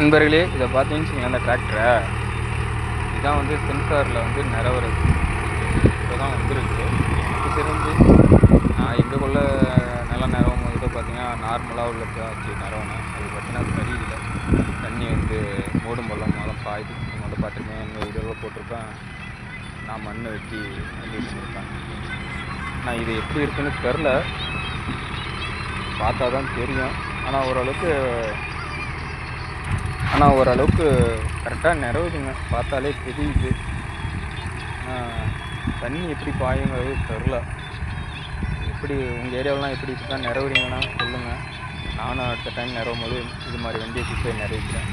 நண்பர்களே இதை பார்த்தீங்கன்னு வச்சுக்கோங்க அந்த டிராக்டரை இதுதான் வந்து சென்சாரில் வந்து நிறவறது இப்போ தான் வந்துருக்கு. எனக்கு தெரிஞ்சு நான் எங்களுக்குள்ள நல்லா நிறவும் போது பார்த்தீங்கன்னா நார்மலாக உள்ள ஆச்சு நிறவணும் அது பார்த்தீங்கன்னா சரியில்லை தண்ணி வந்து மூடும் பள்ளம் மேலே பாயுது மொதல் பார்த்துருக்கேன் எங்கள் வீடியோவில் போட்டிருப்பேன். நான் மண் வெட்டி வச்சுருப்பேன். நான் இது எப்படி இருக்குன்னு தெரில பார்த்தா தான் தெரியும். ஆனால் ஓரளவுக்கு ஆனால் ஓரளவுக்கு கரெக்டாக நிறவுதுங்க பார்த்தாலே தெரியுது. தண்ணி எப்படி பாயுங்கிறது தெரில. எப்படி உங்கள் ஏரியாவெலாம் எப்படி இப்படி தான் நிறவுறீங்கன்னா சொல்லுங்கள் நானும் அடுத்த டைம் நிறவும் போது இது மாதிரி வண்டியை கூப்பிட்டு நிறைவிக்கிறேன்